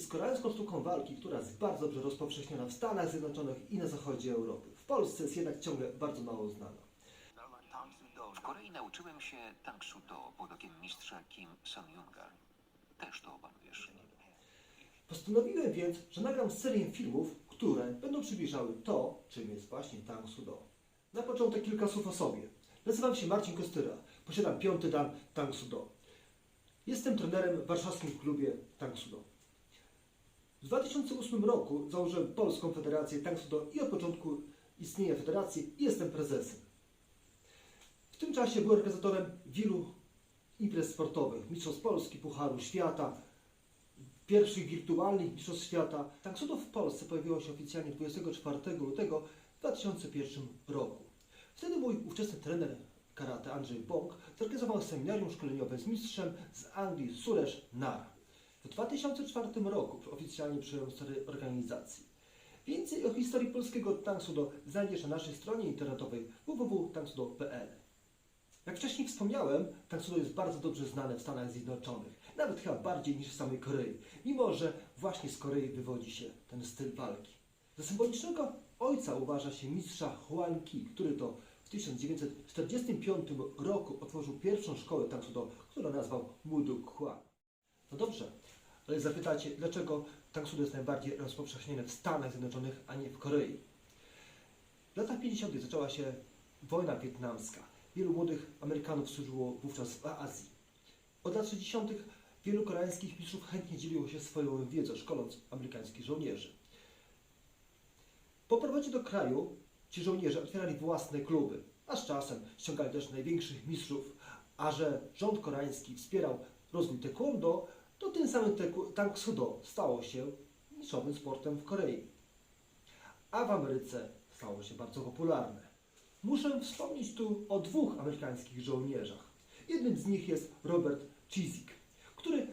jest koreańską sztuką walki, która jest bardzo dobrze rozpowszechniona w Stanach Zjednoczonych i na zachodzie Europy. W Polsce jest jednak ciągle bardzo mało znana. W Korei nauczyłem się Tang Soo Do pod okiem mistrza Kim Son-Yunga. Też to opanujesz. Postanowiłem więc, że nagram serię filmów, które będą przybliżały to, czym jest właśnie Tang Sudo. Na początek kilka słów o sobie. Nazywam się Marcin Kostyra. Posiadam piąty dan Tang Sudo. Jestem trenerem w warszawskim klubie Tang Sudo. W 2008 roku założyłem Polską Federację Sudo i od początku istnienia federacji jestem prezesem. W tym czasie byłem organizatorem wielu imprez sportowych, Mistrzostw Polski, Pucharu Świata, pierwszych wirtualnych Mistrzostw Świata. Tanksudo w Polsce pojawiło się oficjalnie 24 lutego 2001 roku. Wtedy mój ówczesny trener karate Andrzej Bąk zorganizował seminarium szkoleniowe z mistrzem z Anglii Suresh Nara. W 2004 roku oficjalnie przyjąłem stery organizacji. Więcej o historii polskiego Tanksudo znajdziesz na naszej stronie internetowej www.tanksudo.pl. Jak wcześniej wspomniałem, Tanksudo jest bardzo dobrze znane w Stanach Zjednoczonych, nawet chyba bardziej niż w samej Korei, mimo że właśnie z Korei wywodzi się ten styl walki. Za symbolicznego ojca uważa się mistrza Huan Ki, który to w 1945 roku otworzył pierwszą szkołę Tanksudo, którą nazwał Muduk Huan. No dobrze, ale zapytacie, dlaczego Tanksudo jest najbardziej rozpowszechnione w Stanach Zjednoczonych, a nie w Korei? W latach 50. zaczęła się wojna wietnamska. Wielu młodych Amerykanów służyło wówczas w Azji. Od lat 60. wielu koreańskich mistrzów chętnie dzieliło się swoją wiedzą, szkoląc amerykańskich żołnierzy. Po powrocie do kraju ci żołnierze otwierali własne kluby, a z czasem ściągali też największych mistrzów, a że rząd koreański wspierał rozwój taekwondo, to tym samym taekw- Tang Sudo stało się niszowym sportem w Korei. A w Ameryce stało się bardzo popularne. Muszę wspomnieć tu o dwóch amerykańskich żołnierzach. Jednym z nich jest Robert Chizik, który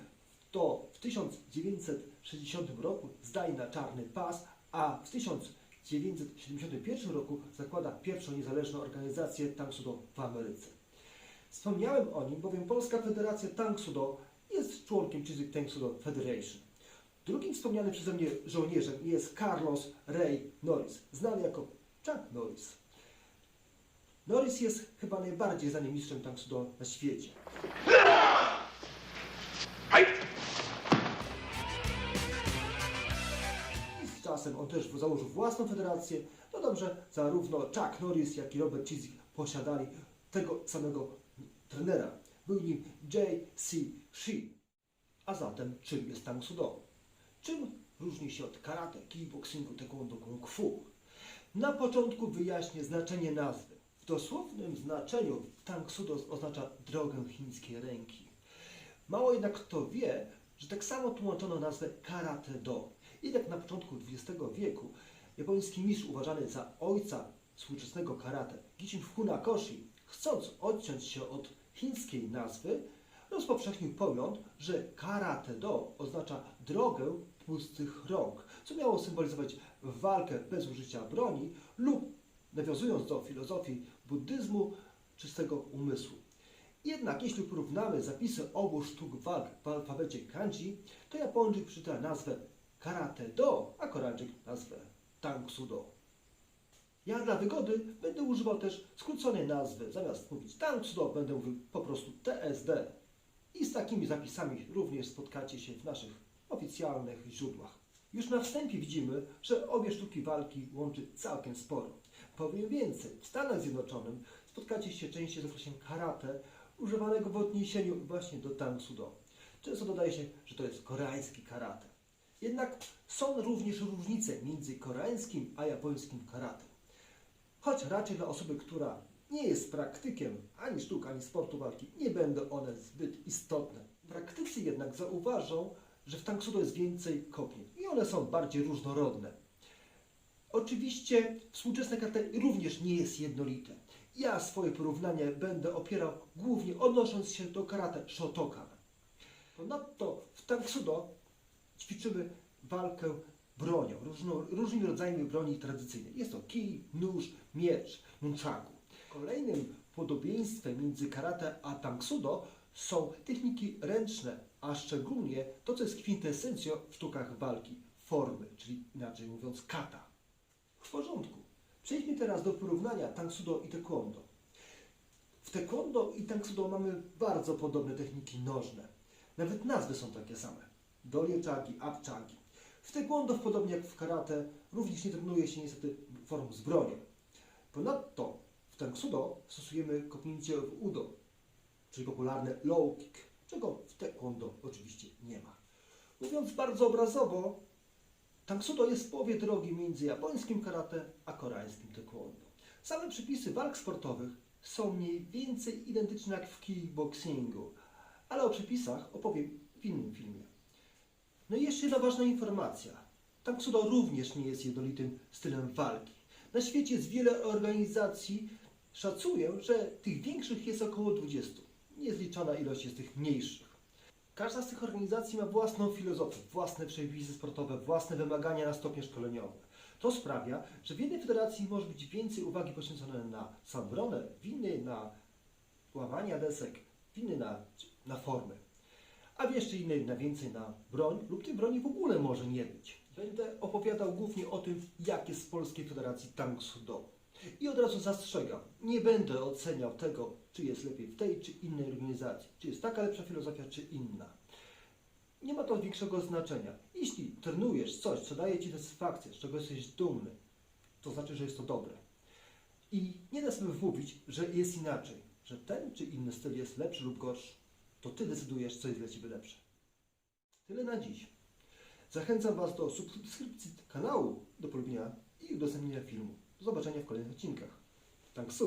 to w 1960 roku zdaje na czarny pas, a w 1971 roku zakłada pierwszą niezależną organizację Tang Sudo w Ameryce. Wspomniałem o nim, bowiem Polska Federacja Tang Sudo jest członkiem Chizik Tang Sudo Federation. Drugim wspomnianym przeze mnie żołnierzem jest Carlos Ray Norris, znany jako Chuck Norris. Norris jest chyba najbardziej znanym mistrzem Sudo na świecie. Z czasem on też założył własną federację. No dobrze, zarówno Chuck Norris, jak i Robert Chizik posiadali tego samego trenera. Był nim J.C. Shi. A zatem czym jest Tang Sudo? Czym różni się od karate, kickboxingu, taekwondo, kung fu? Na początku wyjaśnię znaczenie nazwy. W dosłownym znaczeniu Tang Sudo oznacza drogę chińskiej ręki. Mało jednak kto wie, że tak samo tłumaczono nazwę Karate Do. Jednak na początku XX wieku japoński mistrz uważany za ojca współczesnego karate, Gishin Funakoshi, chcąc odciąć się od chińskiej nazwy, rozpowszechnił pogląd, że Karate Do oznacza drogę pustych rąk, co miało symbolizować walkę bez użycia broni lub, nawiązując do filozofii buddyzmu, czystego umysłu. Jednak jeśli porównamy zapisy obu sztuk walk w alfabecie kanji, to Japończyk przeczyta nazwę Karate Do, a Koreańczyk nazwę Tang Sudo. Ja dla wygody będę używał też skróconej nazwy. Zamiast mówić Tang Sudo będę mówił po prostu TSD. I z takimi zapisami również spotkacie się w naszych oficjalnych źródłach. Już na wstępie widzimy, że obie sztuki walki łączy całkiem sporo. Powiem więcej, w Stanach Zjednoczonych spotkacie się częściej z określeniem karate, używanego w odniesieniu właśnie do Tang Sudo. Często dodaje się, że to jest koreański karate. Jednak są również różnice między koreańskim a japońskim karate. Choć raczej dla osoby, która nie jest praktykiem ani sztuk, ani sportu walki, nie będą one zbyt istotne. Praktycy jednak zauważą, że w Tang Sudo jest więcej kopnień i one są bardziej różnorodne. Oczywiście współczesne karate również nie jest jednolite. Ja swoje porównanie będę opierał głównie odnosząc się do karate Shotokan. Ponadto w Tang Sudo ćwiczymy walkę bronią, różno, różnymi rodzajami broni tradycyjnej. Jest to kij, nóż, miecz, nunchaku. Kolejnym podobieństwem między karate a Tang Sudo są techniki ręczne a szczególnie to, co jest kwintesencją w sztukach walki, formy, czyli inaczej mówiąc kata. W porządku. Przejdźmy teraz do porównania Tangsudo i Taekwondo. W Taekwondo i Tangsudo mamy bardzo podobne techniki nożne. Nawet nazwy są takie same. Doljeczagi, apczagi. W Taekwondo, podobnie jak w karate, również nie trenuje się niestety form z. Ponadto w Tangsudo stosujemy kopnięcie w udo, czyli popularne low kick, czego w Taekwondo oczywiście nie ma. Mówiąc bardzo obrazowo, Tangsudo jest w połowie drogi między japońskim karate a koreańskim taekwondo. Same przepisy walk sportowych są mniej więcej identyczne jak w kickboxingu, ale o przepisach opowiem w innym filmie. No i jeszcze jedna ważna informacja. Tangsudo również nie jest jednolitym stylem walki. Na świecie jest wiele organizacji. Szacuję, że tych większych jest około 20. Niezliczona ilość jest tych mniejszych. Każda z tych organizacji ma własną filozofię, własne przepisy sportowe, własne wymagania na stopnie szkoleniowe. To sprawia, że w jednej federacji może być więcej uwagi poświęcone na samobronę, w innej na łamanie desek, w innej na, na formy, a jeszcze innej na więcej na broń lub tej broni w ogóle może nie być. Będę opowiadał głównie o tym, jak jest w Polskiej Federacji Tang Sudo. I od razu zastrzegam, nie będę oceniał tego, czy jest lepiej w tej czy innej organizacji, czy jest taka lepsza filozofia, czy inna. Nie ma to większego znaczenia. Jeśli trenujesz coś, co daje Ci satysfakcję, z czego jesteś dumny, to znaczy, że jest to dobre. I nie da sobie wmówić, że jest inaczej, że ten czy inny styl jest lepszy lub gorszy. To Ty decydujesz, co jest dla Ciebie lepsze. Tyle na dziś. Zachęcam Was do subskrypcji kanału, do polubienia i udostępnienia filmu. Do zobaczenia w kolejnych odcinkach. Thanks.